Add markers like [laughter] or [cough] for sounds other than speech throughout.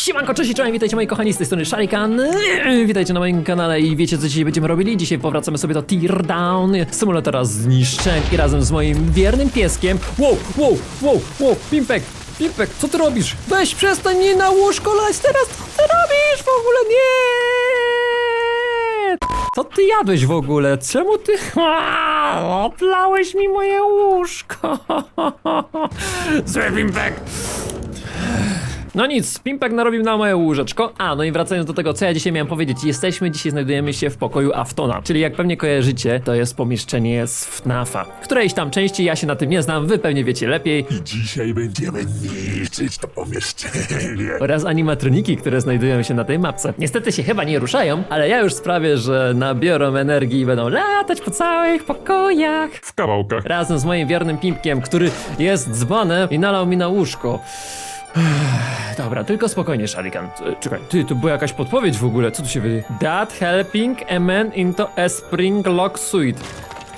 Siemanko, cześć i czołem, witajcie moi kochani, z tej strony Sharikan. Witajcie na moim kanale i wiecie co dzisiaj będziemy robili? Dzisiaj powracamy sobie do Teardown, symulatora zniszczeń i razem z moim wiernym pieskiem. Wow, wow, wow, wow, Pimpek, Pimpek, co ty robisz? Weź przestań mnie na łóżko lać teraz, co ty robisz w ogóle? Nie! Co ty jadłeś w ogóle? Czemu ty... [laughs] Oplałeś mi moje łóżko! [laughs] Zły Pimpek! No nic, Pimpek narobił na moje łóżeczko. A, no i wracając do tego, co ja dzisiaj miałem powiedzieć. Jesteśmy, dzisiaj znajdujemy się w pokoju Aftona. Czyli jak pewnie kojarzycie, to jest pomieszczenie z FNAFa. W którejś tam części ja się na tym nie znam, wy pewnie wiecie lepiej. I dzisiaj będziemy niszczyć to pomieszczenie. Oraz animatroniki, które znajdują się na tej mapce. Niestety się chyba nie ruszają, ale ja już sprawię, że nabiorą energii i będą latać po całych pokojach. W kawałkach. Razem z moim wiernym Pimpkiem, który jest dzbanem i nalał mi na łóżko. Dobra, tylko spokojnie, Sharikan. E, Czekaj, ty, to była jakaś podpowiedź w ogóle, co tu się wydaje? That helping a man into a spring lock suite.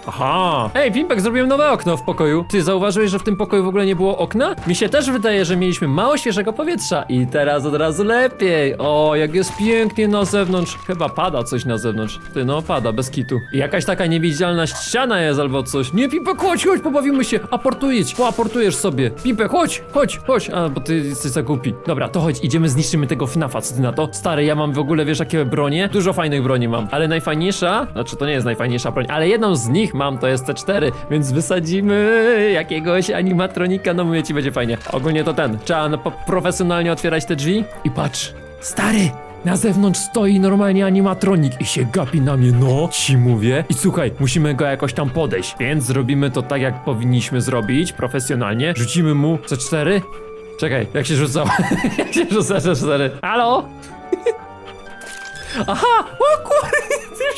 Aha! Ej, Pimpek, zrobiłem nowe okno w pokoju. Ty zauważyłeś, że w tym pokoju w ogóle nie było okna? Mi się też wydaje, że mieliśmy mało świeżego powietrza i teraz od razu lepiej. O, jak jest pięknie na zewnątrz. Chyba pada coś na zewnątrz. Ty, no pada, bez kitu. I jakaś taka niewidzialna ściana jest albo coś. Nie, Pimpek, chodź, chodź, pobawimy się. Aportujesz, poaportujesz sobie. Pimpek, chodź, chodź, chodź. A, bo ty jesteś za głupi. Dobra, to chodź, idziemy, zniszczymy tego FNAFa, co ty na to? Stary, ja mam w ogóle, wiesz, jakie bronie? Dużo fajnych broni mam, ale najfajniejsza, znaczy to nie jest najfajniejsza broń, ale jedną z nich mam, to jest C4, więc wysadzimy jakiegoś animatronika, no mówię ci, będzie fajnie. Ogólnie to ten, trzeba no, profesjonalnie otwierać te drzwi i patrz, stary, na zewnątrz stoi normalnie animatronik i się gapi na mnie, no, ci mówię. I słuchaj, musimy go jakoś tam podejść, więc zrobimy to tak, jak powinniśmy zrobić, profesjonalnie. Rzucimy mu C4. Czekaj, jak się rzuca? [laughs] jak się rzuca C4? Halo? [laughs] Aha! O tym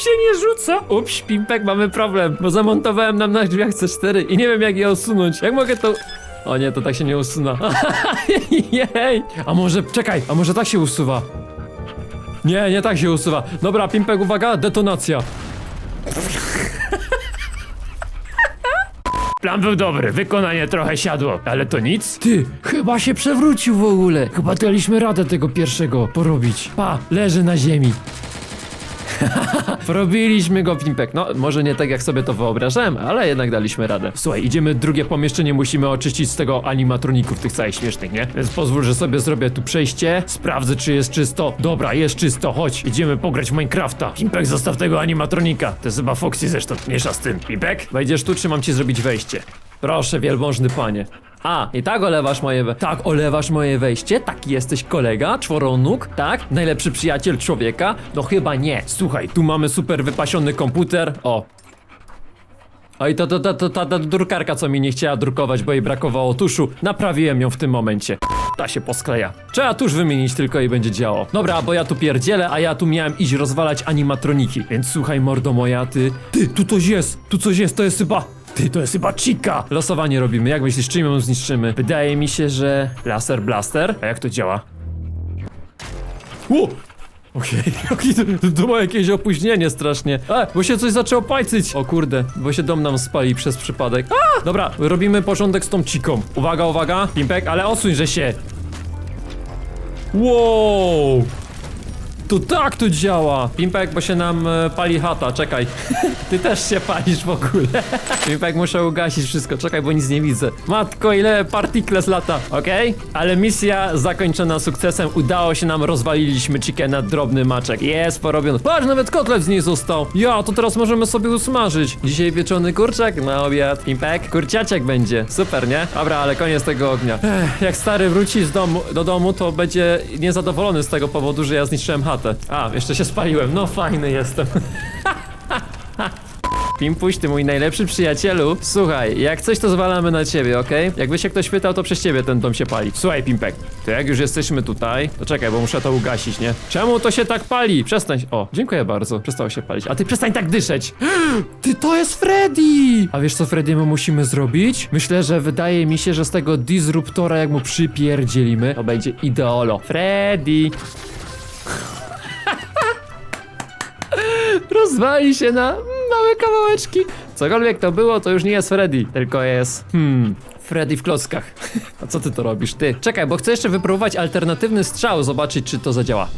się nie rzuca! Ups, Pimpek, mamy problem, bo zamontowałem nam na drzwiach C4 i nie wiem jak je usunąć. Jak mogę to... O nie, to tak się nie usuwa. [laughs] Jej! A może, czekaj, a może tak się usuwa? Nie, nie tak się usuwa. Dobra, Pimpek, uwaga, detonacja. [laughs] Plan był dobry, wykonanie trochę siadło, ale to nic. Ty, chyba się przewrócił w ogóle. Chyba daliśmy radę tego pierwszego porobić. Pa, leży na ziemi. [laughs] Porobiliśmy go, Pimpek. No, może nie tak jak sobie to wyobrażałem, ale jednak daliśmy radę. Słuchaj, idziemy drugie pomieszczenie, musimy oczyścić z tego animatroników tych całych śmiesznych, nie? Więc pozwól, że sobie zrobię tu przejście, sprawdzę czy jest czysto. Dobra, jest czysto, chodź, idziemy pograć w Minecrafta. Pimpek, zostaw tego animatronika. To jest chyba Foxy zresztą, mniejsza z tym. Pimpek, wejdziesz tu, czy mam ci zrobić wejście? Proszę, wielmożny panie. A, i tak olewasz moje we... Tak, olewasz moje wejście? Taki jesteś kolega? Czworonóg? Tak? Najlepszy przyjaciel człowieka? No chyba nie. Słuchaj, tu mamy super wypasiony komputer. O. O i to, to, to, to ta, ta drukarka, co mi nie chciała drukować, bo jej brakowało tuszu. Naprawiłem ją w tym momencie. Ta się poskleja. Trzeba tusz wymienić tylko i będzie działo. Dobra, bo ja tu pierdzielę, a ja tu miałem iść rozwalać animatroniki. Więc słuchaj, mordo moja, ty... Ty, tu coś jest! Tu coś jest, to jest chyba... Ty, to jest chyba chica! Losowanie robimy, jak myślisz, czym ją zniszczymy? Wydaje mi się, że... Laser blaster? A jak to działa? Ło! Okej, [laughs] okay. to, to ma jakieś opóźnienie strasznie. A, bo się coś zaczęło pajcyć. O kurde, bo się dom nam spali przez przypadek. A! Dobra, robimy porządek z tą ciką. Uwaga, uwaga, Pimpek, ale odsuń, że się. Wow! To tak to działa! Pimpek, bo się nam e, pali chata, czekaj. [laughs] Ty też się palisz w ogóle. Pimpek, muszę ugasić wszystko, czekaj, bo nic nie widzę. Matko, ile partikle z lata, okej? Ale misja zakończona sukcesem, udało się nam, rozwaliliśmy chicken na drobny maczek. Jest porobiony. Patrz, nawet kotlet z niej został. Ja, to teraz możemy sobie usmażyć. Dzisiaj pieczony kurczak na obiad. Pimpek, kurciaczek będzie. Super, nie? Dobra, ale koniec tego ognia. Ech, jak stary wróci z domu, do domu, to będzie niezadowolony z tego powodu, że ja zniszczyłem chatę. A, jeszcze się spaliłem. No fajny jestem. [laughs] Pimpuś, ty mój najlepszy przyjacielu. Słuchaj, jak coś to zwalamy na ciebie, okej? Jakby się ktoś pytał, to przez ciebie ten dom się pali. Słuchaj, Pimpek, to jak już jesteśmy tutaj, to czekaj, bo muszę to ugasić, nie? Czemu to się tak pali? Przestań. O, dziękuję bardzo. Przestało się palić. A ty przestań tak dyszeć. [gasps] Ty, to jest Freddy! A wiesz co, Freddy, my musimy zrobić? Myślę, że wydaje mi się, że z tego disruptora, jak mu przypierdzielimy, to będzie ideolo. Freddy! Rozwali się na małe kawałeczki. Cokolwiek to było, to już nie jest Freddy, tylko jest, hmm, Freddy w klockach. [laughs] A co ty to robisz, ty? Czekaj, bo chcę jeszcze wypróbować alternatywny strzał, zobaczyć czy to zadziała.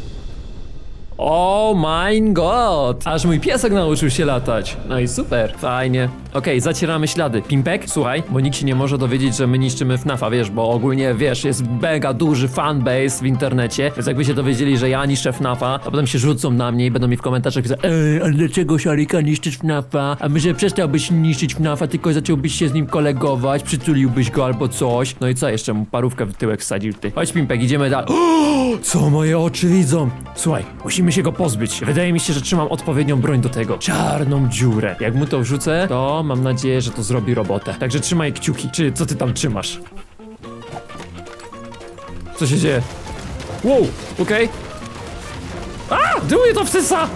Oh my god! Aż mój piesek nauczył się latać. No i super, fajnie. Okej, zacieramy ślady. Pimpek, słuchaj, bo nikt się nie może dowiedzieć, że my niszczymy FNAFa, wiesz, bo ogólnie, wiesz, jest mega duży fanbase w internecie, więc jakby się dowiedzieli, że ja niszczę FNAFa, a potem się rzucą na mnie i będą mi w komentarzach pisać Ej, ale dlaczego Szarika niszczysz FNAFa? A może przestałbyś niszczyć FNAFa, tylko zacząłbyś się z nim kolegować, przytuliłbyś go albo coś. No i co, jeszcze mu parówkę w tyłek wsadził ty. Chodź Pimpek, idziemy dalej. [gasps] Co moje oczy widzą? Słuchaj, musimy się go pozbyć. Wydaje mi się, że trzymam odpowiednią broń do tego. Czarną dziurę. Jak mu to wrzucę, to mam nadzieję, że to zrobi robotę. Także trzymaj kciuki. Czy co ty tam trzymasz? Co się dzieje? Wow, okej. A! Drugie to wsysa!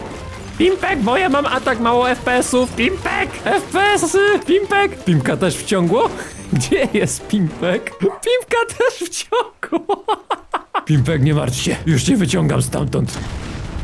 Pimpek, bo ja mam atak mało FPS-ów. Pimpek! FPS-y! Pimpek! Pimka też wciągło? [laughs] Gdzie jest Pimpek? Pimpka też wciągło! [laughs] Pimpek, nie martw się, już cię wyciągam stamtąd.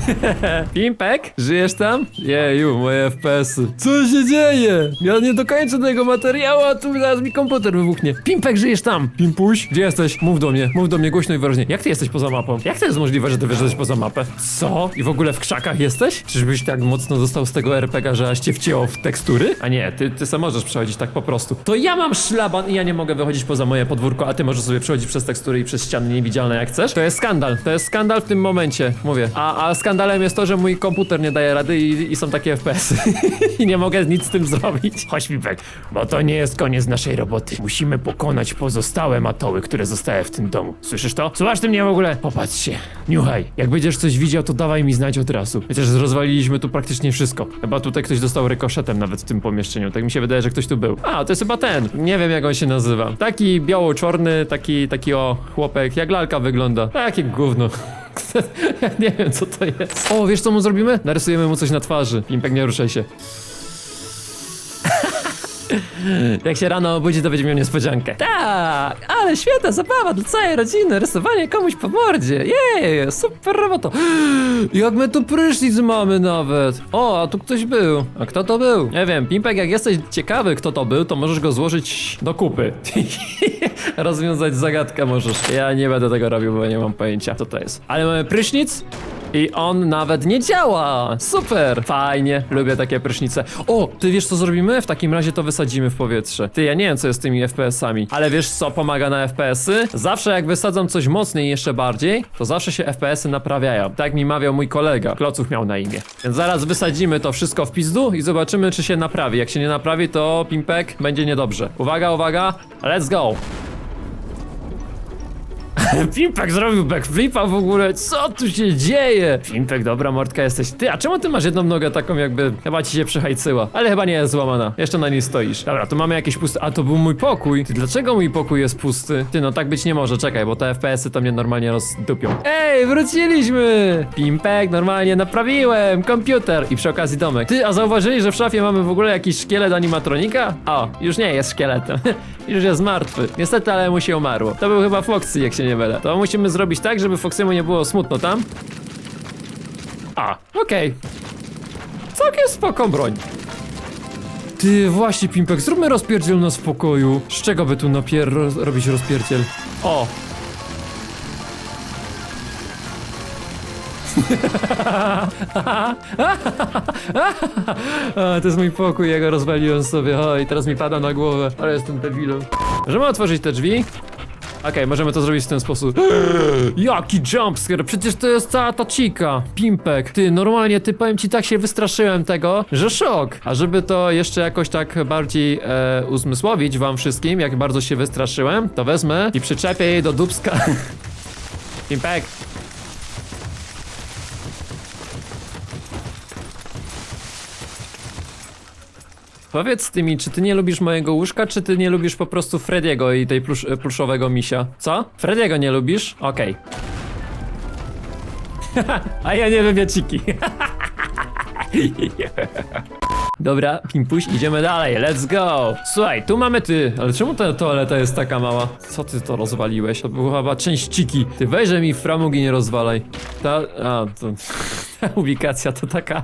[laughs] Pimpek, żyjesz tam? Jeju, moje FPS-y. Co się dzieje? Ja nie dokończę tego materiału, a tu zaraz mi komputer wybuchnie. Pimpek, żyjesz tam? Pimpuś, gdzie jesteś? Mów do mnie, mów do mnie głośno i wyraźnie. Jak ty jesteś poza mapą? Jak to jest możliwe, że ty wyszedłeś poza mapę? Co? I w ogóle w krzakach jesteś? Czyżbyś tak mocno dostał z tego RPG, że aż cię wcięło w tekstury? A nie, ty, ty sam możesz przechodzić tak po prostu. To ja mam szlaban i ja nie mogę wychodzić poza moje podwórko, a ty możesz sobie przechodzić przez tekstury i przez ściany niewidzialne jak chcesz? To jest skandal, to jest skandal w tym momencie, mówię. A, a skandalem jest to, że mój komputer nie daje rady i, i są takie FPS-y. [laughs] I nie mogę nic z tym zrobić. Chodź Pipek, bo to nie jest koniec naszej roboty. Musimy pokonać pozostałe matoły, które zostały w tym domu. Słyszysz to? Słuchasz ty mnie w ogóle? Popatrz się. Niuchaj. Jak będziesz coś widział, to dawaj mi znać od razu. Chociaż rozwaliliśmy tu praktycznie wszystko. Chyba tutaj ktoś dostał rykoszetem nawet w tym pomieszczeniu. Tak mi się wydaje, że ktoś tu był. A, to jest chyba ten. Nie wiem jak on się nazywa. Taki biało-czarny, taki, taki o chłopek. Jak lalka wygląda. Takie gówno. [laughs] Nie wiem co to jest. O, wiesz co mu zrobimy? Narysujemy mu coś na twarzy. Pimpek, nie ruszaj się. [laughs] Jak się rano obudzi, to będzie miał niespodziankę. Tak, ale świetna zabawa dla całej rodziny, rysowanie komuś po mordzie. Jej, super robota. [gasps] Jak my tu prysznic mamy nawet. O, a tu ktoś był. A kto to był? Nie wiem, Pimpek, jak jesteś ciekawy, kto to był, to możesz go złożyć do kupy. [laughs] Rozwiązać zagadkę możesz. Ja nie będę tego robił, bo nie mam pojęcia, co to jest. Ale mamy prysznic. I on nawet nie działa! Super! Fajnie, lubię takie prysznice. O, ty wiesz co zrobimy? W takim razie to wysadzimy w powietrze. Ty, ja nie wiem co jest z tymi FPS-ami, ale wiesz co pomaga na FPS-y? Zawsze jak wysadzam coś mocniej jeszcze bardziej, to zawsze się FPS-y naprawiają. Tak mi mawiał mój kolega. Klocuch miał na imię. Więc zaraz wysadzimy to wszystko w pizdu i zobaczymy czy się naprawi. Jak się nie naprawi, to Pimpek będzie niedobrze. Uwaga, uwaga, let's go! [laughs] Pimpek zrobił backflipa w ogóle, co tu się dzieje? Pimpek, dobra mordka jesteś. Ty, a czemu ty masz jedną nogę taką jakby, chyba ci się przehajcyła, ale chyba nie jest złamana, jeszcze na niej stoisz. Dobra, tu mamy jakieś puste, a to był mój pokój. Ty, dlaczego mój pokój jest pusty? Ty, no tak być nie może, czekaj, bo te FPS-y to mnie normalnie rozdupią. Ej, wróciliśmy! Pimpek, normalnie naprawiłem, komputer i przy okazji domek. Ty, a zauważyli, że w szafie mamy w ogóle jakiś szkielet animatronika? O, już nie jest szkieletem, [laughs] już jest martwy. Niestety, ale mu się umarło. To był chyba Foxy, jak się nie mylę. To musimy zrobić tak, żeby Foxymu nie było smutno tam. A, okej. Całkiem spoko broń. Ty, właśnie, Pimpek, zróbmy rozpierdziel nas w pokoju. Z czego by tu napier roz robić rozpierdziel? O! [laughs] A, to jest mój pokój, ja go rozwaliłem sobie, o, i teraz mi pada na głowę, ale jestem debilem. Możemy otworzyć te drzwi? Okej, możemy to zrobić w ten sposób. [gasps] Jaki jumpscare, przecież to jest cała ta cika. Pimpek. Ty, normalnie, ty powiem ci, tak się wystraszyłem tego, że szok. A żeby to jeszcze jakoś tak bardziej e, uzmysłowić wam wszystkim, jak bardzo się wystraszyłem, to wezmę i przyczepię jej do dubska. [laughs] Pimpek. Powiedz ty mi, czy ty nie lubisz mojego łóżka, czy ty nie lubisz po prostu Frediego i tej plusz, pluszowego misia? Co? Frediego nie lubisz? Okej. [laughs] A ja nie lubię ciki. [laughs] Dobra, Pimpuś, idziemy dalej, let's go! Słuchaj, tu mamy ty, ale czemu ta toaleta jest taka mała? Co ty to rozwaliłeś? To była chyba część ciki. Ty weźże mi framugi nie rozwalaj. Ta, a, to... Ubikacja to taka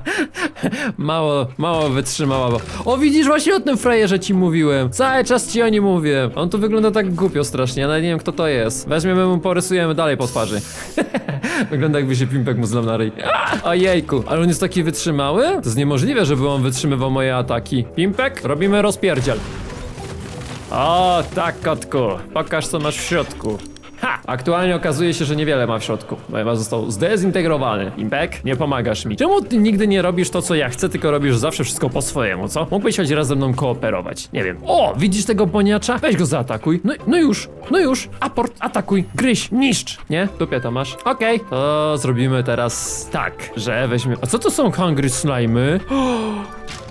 Mało, mało wytrzymała, bo... O, widzisz, właśnie o tym frajerze ci mówiłem. Cały czas ci o nim mówię. On tu wygląda tak głupio strasznie, ale nie wiem kto to jest. Weźmiemy mu, porysujemy dalej po twarzy. [laughs] wygląda jakby się pimpek mu zlał na ryj. Ojejku, ale on jest taki wytrzymały? To jest niemożliwe, żeby on wytrzymywał moje ataki. Pimpek, robimy rozpierdziel. O, tak, kotku. Pokaż, co masz w środku. Ha! Aktualnie okazuje się, że niewiele ma w środku. Chyba został zdezintegrowany. Impek, nie pomagasz mi. Czemu ty nigdy nie robisz to, co ja chcę, tylko robisz zawsze wszystko po swojemu, co? Mógłbyś choć raz ze mną kooperować. Nie wiem. O, widzisz tego boniacza? Weź go zaatakuj. No, no już, no już. Aport, atakuj, gryź, niszcz. Nie? Dupie to masz. Okej, to zrobimy teraz tak, że weźmy... A co to są hungry slimy? [gasps]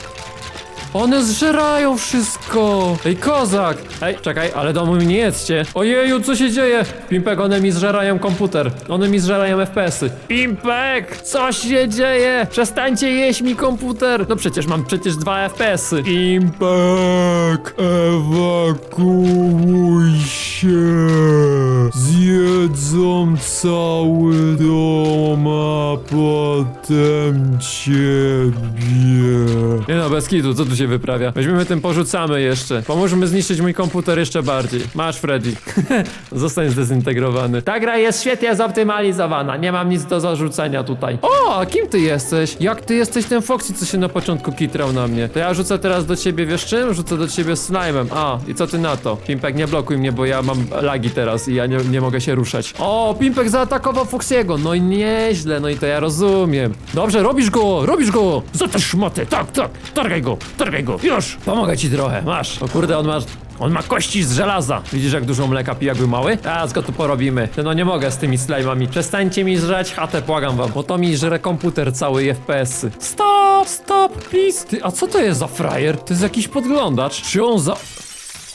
One zżerają wszystko! Ej, kozak! Ej, czekaj, ale domu mi nie jedzcie. Ojeju, co się dzieje? Pimpek, one mi zżerają komputer. One mi zżerają FPS-y. Pimpek! Co się dzieje? Przestańcie jeść mi komputer! No przecież mam przecież dwa FPS-y. Pimpek! Ewakuuj się! Zjedzą cały dom, a potem ciebie. Nie no, bez kitu, co tu się wyprawia? Weźmiemy tym, porzucamy jeszcze. Pomóżmy zniszczyć mój komputer jeszcze bardziej. Masz, Freddy. [laughs] Zostań zdezintegrowany. Ta gra jest świetnie zoptymalizowana. Nie mam nic do zarzucenia tutaj. O, a kim ty jesteś? Jak ty jesteś ten Foxy, co się na początku kitrał na mnie? To ja rzucę teraz do ciebie, wiesz czym? Rzucę do ciebie slime'em. A, i co ty na to? Pimpek, nie blokuj mnie, bo ja mam lagi teraz i ja nie, nie mogę się ruszać. O, Pimpek zaatakował Foxiego. No i nieźle, no i to ja rozumiem. Dobrze, robisz go, robisz go. Za te szmaty, tak, tak. Targaj go, targaj go. Już, pomogę ci trochę, masz. O kurde, on ma... On ma kości z żelaza. Widzisz, jak dużo mleka pije, jakby mały? Teraz go tu porobimy. No nie mogę z tymi slajmami. Przestańcie mi żreć chatę, błagam wam. Bo to mi żre komputer cały i FPS-y. Stop, stop, please. Ty, a co to jest za frajer? To jest jakiś podglądacz. Czy on za...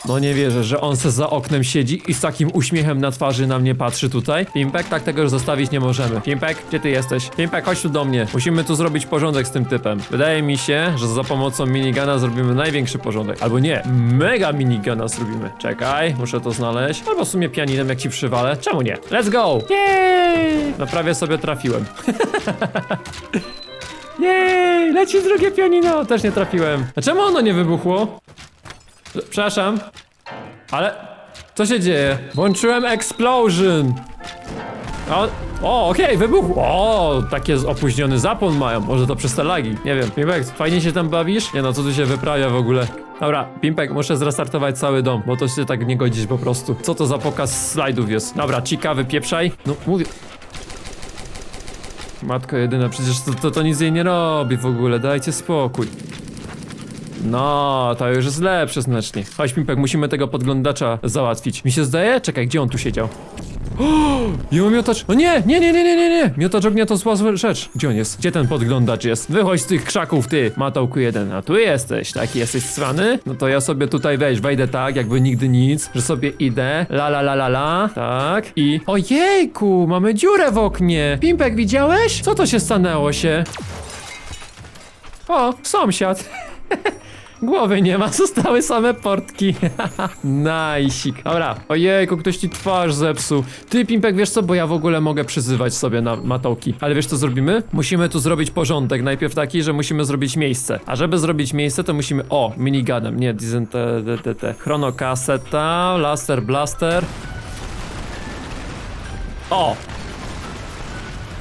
No nie wierzę, że on se za oknem siedzi i z takim uśmiechem na twarzy na mnie patrzy tutaj. Pimpek, tak tego już zostawić nie możemy. Pimpek, gdzie ty jesteś? Pimpek, chodź tu do mnie. Musimy tu zrobić porządek z tym typem. Wydaje mi się, że za pomocą minigana zrobimy największy porządek. Albo nie, mega minigana zrobimy. Czekaj, muszę to znaleźć. Albo w sumie pianinem, jak ci przywalę. Czemu nie? Let's go! Jej! No prawie sobie trafiłem. [laughs] Jej! Leci drugie pianino! Też nie trafiłem. A czemu ono nie wybuchło? Przepraszam. Ale co się dzieje? Włączyłem explosion. O, o okej, wybuchł. O, takie opóźniony zapłon mają. Może to przez te lagi. Nie wiem. Pimpek, fajnie się tam bawisz? Nie no, co tu się wyprawia w ogóle? Dobra, Pimpek, muszę zrestartować cały dom, bo to się tak nie godzisz po prostu. Co to za pokaz slajdów jest? Dobra, ciekawy pieprzaj. No, mówię. Matko jedyna, przecież to, to, to nic jej nie robi w ogóle, dajcie spokój. No, to już jest lepsze znacznie. Chodź, Pimpek, musimy tego podglądacza załatwić. Mi się zdaje? Czekaj, gdzie on tu siedział? O, ja mam miotacz. O nie, nie, nie, nie, nie, nie, nie. Miotacz ognia to zła rzecz. Gdzie on jest? Gdzie ten podglądacz jest? Wychodź z tych krzaków, ty, matołku jeden. A tu jesteś, taki jesteś cwany? No to ja sobie tutaj weź, wejdę tak, jakby nigdy nic, że sobie idę. La la la la la. Tak. I. Ojejku, mamy dziurę w oknie. Pimpek, widziałeś? Co to się stanęło się? O, sąsiad. [laughs] Głowy nie ma, [laughs] zostały same portki. [laughs] Najsik. Dobra, ojejku, ktoś ci twarz zepsuł. Ty, Pimpek, wiesz co, bo ja w ogóle mogę przyzywać sobie na matołki. Ale wiesz co zrobimy? Musimy tu zrobić porządek. Najpierw taki, że musimy zrobić miejsce. A żeby zrobić miejsce, to musimy... O, miniganem, nie, dizente, te, te, te. Chronokaseta, laser, blaster. O!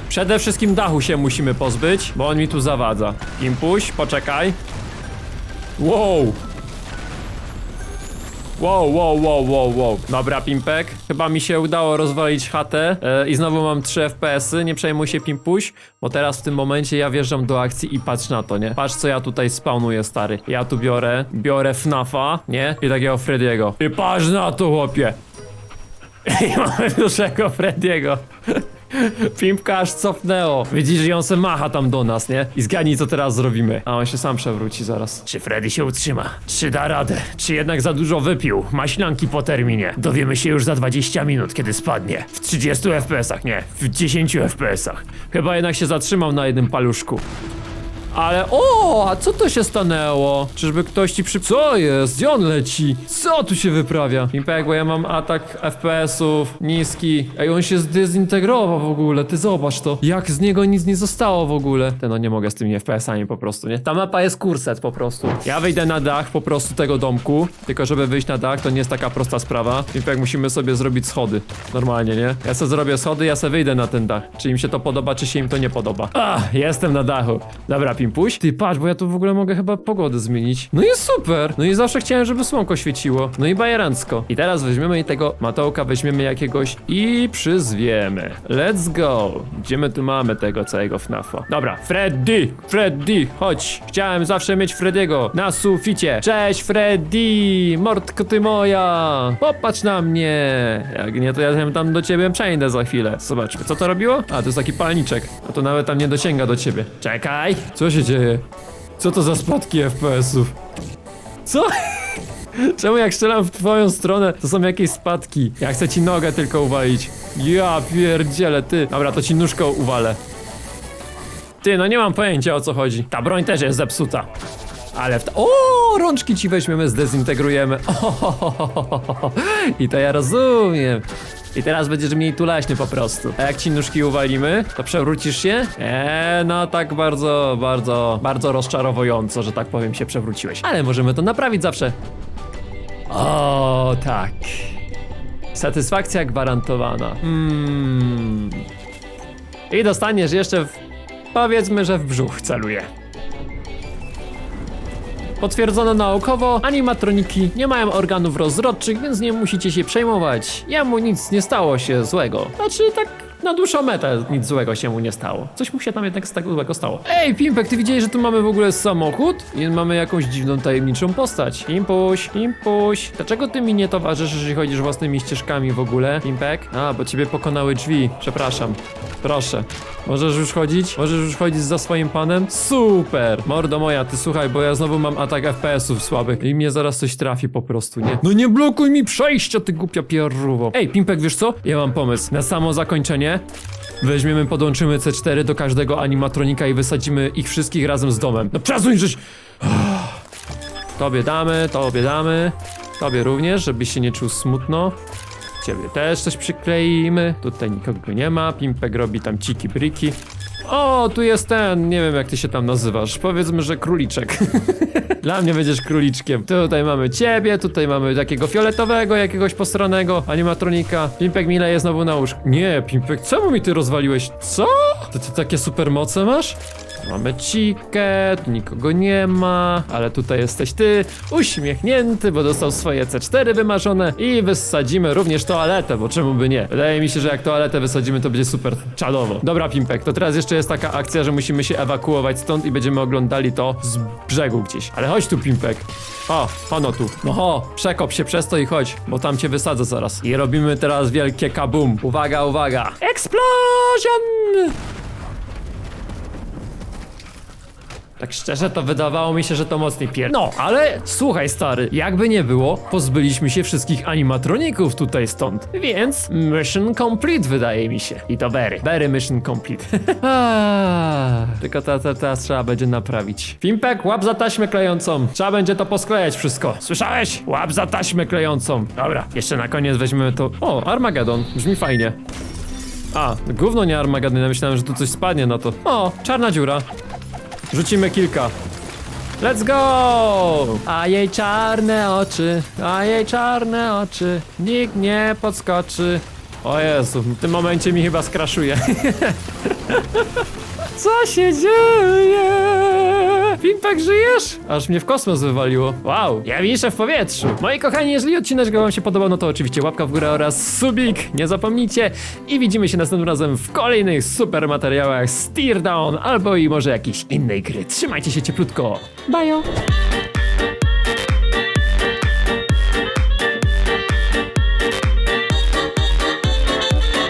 Przede wszystkim dachu się musimy pozbyć, bo on mi tu zawadza. Impuś, poczekaj. Wow! Wow, wow, wow, wow, wow. Dobra, Pimpek. Chyba mi się udało rozwalić chatę e, i znowu mam 3 FPS-y. Nie przejmuj się, Pimpuś, bo teraz w tym momencie ja wjeżdżam do akcji i patrz na to, nie? Patrz, co ja tutaj spawnuję, stary. Ja tu biorę, biorę FNAFa, nie? I takiego Frediego. I patrz na to, chłopie! [laughs] I mamy dużego Frediego. [laughs] Pimpka aż cofnęło. Widzisz, że on se macha tam do nas, nie? I zgadnij, co teraz zrobimy. A on się sam przewróci zaraz. Czy Freddy się utrzyma? Czy da radę? Czy jednak za dużo wypił? Maślanki po terminie. Dowiemy się już za 20 minut, kiedy spadnie. W 30 FPS-ach, nie. W 10 FPS-ach. Chyba jednak się zatrzymał na jednym paluszku. Ale o, a co to się stanęło? Czyżby ktoś ci przy... Co jest? Gdzie on leci? Co tu się wyprawia? Impek, bo ja mam atak FPS-ów niski. Ej, on się zdezintegrował w ogóle, ty zobacz to. Jak z niego nic nie zostało w ogóle. Ty, no nie mogę z tymi FPS-ami po prostu, nie? Ta mapa jest kurset po prostu. Ja wyjdę na dach po prostu tego domku, tylko żeby wyjść na dach to nie jest taka prosta sprawa. Impek, musimy sobie zrobić schody. Normalnie, nie? Ja sobie zrobię schody, ja sobie wyjdę na ten dach. Czy im się to podoba, czy się im to nie podoba. A, jestem na dachu. Dobra, Pimpuś. Ty, patrz, bo ja tu w ogóle mogę chyba pogodę zmienić. No i super. No i zawsze chciałem, żeby słonko świeciło. No i bajerancko. I teraz weźmiemy tego matołka, weźmiemy jakiegoś i przyzwiemy. Let's go. Gdzie my tu mamy tego całego FNAFa? Dobra, Freddy! Freddy, chodź. Chciałem zawsze mieć Freddy'ego na suficie. Cześć, Freddy! Mordko ty moja! Popatrz na mnie! Jak nie, to ja tam do ciebie przejdę za chwilę. Zobaczmy, co to robiło? A, to jest taki palniczek. A to nawet tam nie dosięga do ciebie. Czekaj! Co się dzieje? Co to za spadki FPS-ów? Co? [laughs] Czemu jak strzelam w twoją stronę, to są jakieś spadki? Ja chcę ci nogę tylko uwalić. Ja pierdzielę, ty. Dobra, to ci nóżkę uwalę. Ty, no nie mam pojęcia o co chodzi. Ta broń też jest zepsuta. Ale w ta... O, rączki ci weźmiemy, zdezintegrujemy. [laughs] I to ja rozumiem. I teraz będziesz mniej tuleśny po prostu. A jak ci nóżki uwalimy, to przewrócisz się? Eee, no tak bardzo, bardzo, bardzo rozczarowująco, że tak powiem, się przewróciłeś. Ale możemy to naprawić zawsze. O, tak. Satysfakcja gwarantowana. Hmm. I dostaniesz jeszcze w... Powiedzmy, że w brzuch celuje. Potwierdzono naukowo, animatroniki nie mają organów rozrodczych, więc nie musicie się przejmować. Jemu nic nie stało się złego. Znaczy tak na dłuższą metę nic złego się mu nie stało. Coś mu się tam jednak z tego złego stało. Ej, Pimpek, ty widziałeś, że tu mamy w ogóle samochód? I mamy jakąś dziwną, tajemniczą postać. Pimpuś, Pimpuś. Dlaczego ty mi nie towarzyszysz, jeżeli chodzisz własnymi ścieżkami w ogóle, Pimpek? A, bo ciebie pokonały drzwi. Przepraszam. Proszę. Możesz już chodzić? Możesz już chodzić za swoim panem? Super! Mordo moja, ty słuchaj, bo ja znowu mam atak FPS-ów słabych i mnie zaraz coś trafi po prostu, nie? No nie blokuj mi przejścia, ty głupia pierruwo. Ej, Pimpek, wiesz co? Ja mam pomysł. Na samo zakończenie weźmiemy, podłączymy C4 do każdego animatronika i wysadzimy ich wszystkich razem z domem. No przesuń, żeś... Tobie damy, tobie damy. Tobie również, żebyś się nie czuł smutno. Ciebie też coś przykleimy. Tutaj nikogo nie ma. Pimpek robi tam ciki briki. O, tu jest ten, nie wiem jak ty się tam nazywasz. Powiedzmy, że króliczek. [laughs] Dla mnie będziesz króliczkiem. Tutaj mamy ciebie, tutaj mamy takiego fioletowego, jakiegoś posranego animatronika. Pimpek mile jest znowu na łóżku. Nie, Pimpek, czemu mi ty rozwaliłeś? Co? Ty, ty takie supermoce masz? Mamy cikę, tu nikogo nie ma, ale tutaj jesteś ty, uśmiechnięty, bo dostał swoje C4 wymarzone i wysadzimy również toaletę, bo czemu by nie? Wydaje mi się, że jak toaletę wysadzimy, to będzie super czadowo. Dobra, Pimpek, to teraz jeszcze jest taka akcja, że musimy się ewakuować stąd i będziemy oglądali to z brzegu gdzieś. Ale chodź tu, Pimpek. O, ono tu. No ho, przekop się przez to i chodź, bo tam cię wysadzę zaraz. I robimy teraz wielkie kabum. Uwaga, uwaga. Explosion! Tak szczerze, to wydawało mi się, że to mocniej pier... No, ale słuchaj stary, jakby nie było, pozbyliśmy się wszystkich animatroników tutaj stąd. Więc mission complete wydaje mi się. I to very, very mission complete. [laughs] Ah, Tylko ta, ta, teraz trzeba będzie naprawić. Pimpek, łap za taśmę klejącą. Trzeba będzie to posklejać wszystko. Słyszałeś? Łap za taśmę klejącą. Dobra, jeszcze na koniec weźmiemy to... O, Armageddon. Brzmi fajnie. A, gówno nie Armageddon, ja myślałem, że tu coś spadnie na to. O, czarna dziura. Rzucimy kilka. Let's go! A jej czarne oczy, a jej czarne oczy, nikt nie podskoczy. O Jezu, w tym momencie mi chyba skraszuje. [laughs] Co się dzieje? Pimpek, żyjesz? Aż mnie w kosmos wywaliło. Wow, ja wiszę w powietrzu. Moi kochani, jeżeli odcinek wam się podobał, no to oczywiście łapka w górę oraz subik. Nie zapomnijcie. I widzimy się następnym razem w kolejnych super materiałach z Teardown albo i może jakiejś innej gry. Trzymajcie się cieplutko. Bajo!